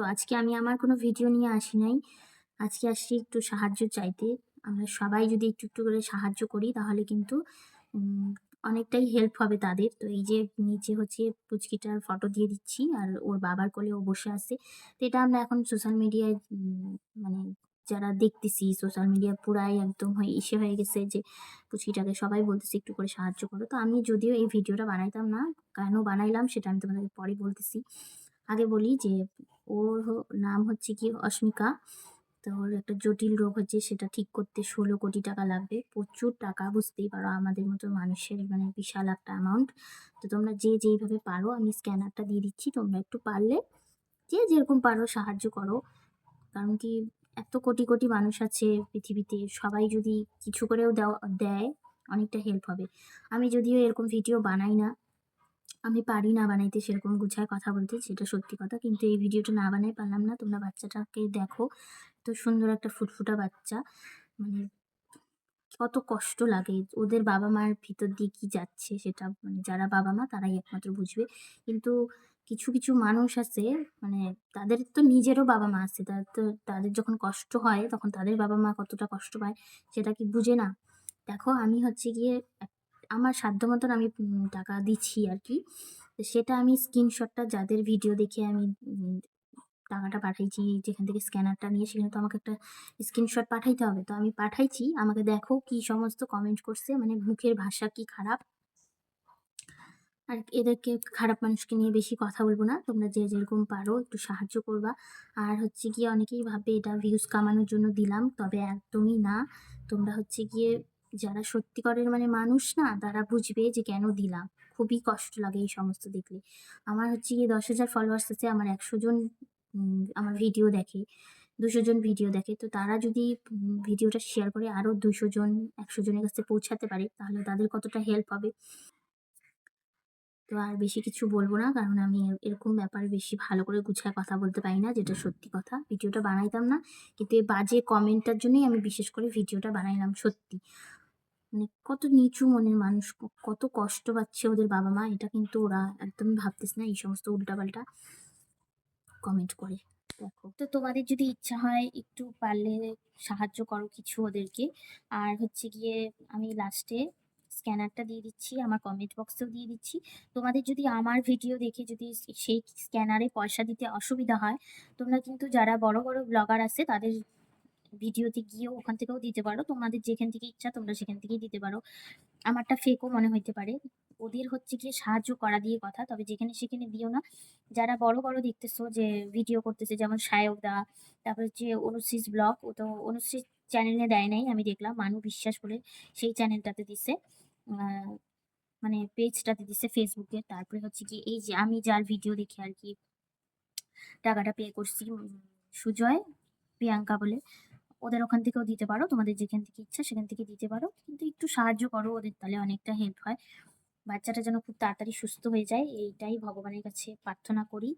তো আজকে আমি আমার কোনো ভিডিও নিয়ে আসি নাই। আজকে আসছি একটু সাহায্য চাইতে। আমরা সবাই যদি একটু একটু করে সাহায্য করি তাহলে কিন্তু অনেকটাই হেল্প হবে তাদের। তো এই যে নিচে হচ্ছে পুচকিটার ফটো দিয়ে দিচ্ছি আর ওর বাবার কোলে ও বসে আছে। তো এটা আমরা এখন সোশ্যাল মিডিয়ায় মানে যারা দেখতেছি সোশ্যাল মিডিয়া পুরাই একদম হয়ে, ইসে হয়ে গেছে যে পুচকিটাকে সবাই বলতেছে একটু করে সাহায্য করো। তো আমি যদিও এই ভিডিওটা বানাইতাম না, কেন বানাইলাম সেটা আমি তোমাদেরকে পরে বলতেছি। আগে বলি যে ওর নাম হচ্ছে কি অস্মিকা। তো ওর একটা জটিল রোগ হচ্ছে সেটা ঠিক করতে ষোলো কোটি টাকা লাগবে। প্রচুর টাকা, বুঝতেই পারো, আমাদের মতো মানুষের মানে বিশাল একটা অ্যামাউন্ট তো তোমরা যে যেইভাবে পারো, আমি স্ক্যানারটা দিয়ে দিচ্ছি, তোমরা একটু পারলে যে যেরকম পারো সাহায্য করো। কারণ কি এত কোটি কোটি মানুষ আছে পৃথিবীতে, সবাই যদি কিছু করেও দেয়, অনেকটা হেল্প হবে। আমি যদিও এরকম ভিডিও বানাই না আমি পারি না বানাইতে সেরকম গুছায় কথা বলতে, সেটা সত্যি কথা। কিন্তু এই ভিডিওটা না বানাই পারলাম না। তোমরা বাচ্চাটাকে দেখো। তো সুন্দর একটা ফুটফুটা বাচ্চা। মানে কত কষ্ট লাগে। ওদের বাবা মার ভিতর দিয়ে কি যাচ্ছে সেটা মানে যারা বাবা মা, তারাই একমাত্র বুঝবে। কিন্তু কিছু কিছু মানুষ আছে মানে তাদের তো নিজেরও বাবা মা আছে। তাদের তো, তাদের যখন কষ্ট হয়, তখন তাদের বাবা মা কতটা কষ্ট পায়, সেটা কি বুঝে না? দেখো, আমি হচ্ছে গিয়ে আমার সাধ্য মতন আমি টাকা দিচ্ছি আর কি সেটা আমি স্ক্রিনশটটা, যাদের ভিডিও দেখে আমি টাকাটা পাঠাইছি, যেখান থেকে স্ক্যানারটা নিয়ে, সেখানে তো আমাকে একটা স্ক্রিনশট পাঠাইতে হবে। তো আমি পাঠাইছি, আমাকে দেখো কি সমস্ত কমেন্ট করছে মানে মুখের ভাষা কি খারাপ। আর এদেরকে খারাপ মানুষকে নিয়ে বেশি কথা বলব না, তোমরা যে যেরকম পারো একটু সাহায্য করবা। আর হচ্ছে গিয়ে অনেকেই ভাবে এটা ভিউজ কামানোর জন্য দিলাম, তবে একদমই না। তোমরা হচ্ছে গিয়ে যারা সত্যিকারের মানে মানুষ না, তারা বুঝবে যে কেন দিলাম। খুবই কষ্ট লাগে এই সমস্ত দেখলে। আমার হচ্ছে গিয়ে দশ হাজার ফলোয়ার্স আছে, আমার একশো জন আমার ভিডিও দেখে, দুশো জন ভিডিও দেখে। তো তারা যদি ভিডিওটা শেয়ার করে আরও দুশো জন, একশো জনের কাছে পৌঁছাতে পারে, তাহলে তাদের কতটা হেল্প হবে? তো আর বেশি কিছু বলব না, কারণ আমি এরকম ব্যাপারে বেশি ভালো করে গুছায় কথা বলতে পারি না, যেটা সত্যি কথা। ভিডিওটা বানাইতাম না, কিন্তু এই বাজে কমেন্টটার জন্যই আমি বিশেষ করে ভিডিওটা বানাইলাম সত্যি। মানে কত নিচু মনের মানুষ কত কষ্ট পাচ্ছে ওদের বাবা মা, এটা কিন্তু ওরা একদমই ভাবতেছে না, এই সমস্ত উল্টাপাল্টা কমেন্ট করে। দেখো, তো তোমাদের যদি ইচ্ছা হয় একটু পারলে সাহায্য করো কিছু ওদেরকে। আর হচ্ছে গিয়ে আমি লাস্টে স্ক্যানারটা দিয়ে দিচ্ছি, আমার কমেন্ট বক্সেও দিয়ে দিচ্ছি। তোমাদের যদি আমার ভিডিও দেখে যদি সেই স্ক্যানারে পয়সা দিতে অসুবিধা হয়, তোমরা কিন্তু যারা বড় বড় ব্লগার আছে, তাদের ভিডিওতে গিয়েও ওখান থেকেও দিতে পারো। তোমাদের যেখান থেকে ইচ্ছা তোমরা সেখান থেকেই দিতে পারো। আমারটা ফেকও মনে হইতে পারে। ওদের হচ্ছে গিয়ে সাহায্য করা দিয়ে কথা, তবে যেখানে সেখানে দিও না। যারা বড় বড় দেখতেছো যে ভিডিও করতেছে, যেমন সায়ক দা তারপর হচ্ছে অনুশ্রীস ব্লগ ও তো অনুশ্রীস চ্যানেলে দেয় নাই, আমি দেখলাম। মানু বিশ্বাস করে সেই চ্যানেলটাতে দিছে মানে পেজটাতে দিছে ফেসবুকে তারপরে হচ্ছে কি এই যে আমি যার ভিডিও দেখে আর কি টাকাটা পে করছি সুজয়, প্রিয়াঙ্কা বলে। ওদের ওখান থেকেও দিতে পারো। তোমাদের যেখান থেকে ইচ্ছা সেখান থেকে দিতে পারো। কিন্তু একটু সাহায্য করো ওদের, তাহলে অনেকটা হেল্প হয়। বাচ্চাটা যেন খুব তাড়াতাড়ি সুস্থ হয়ে যায়, এইটাই ভগবানের কাছে প্রার্থনা করি।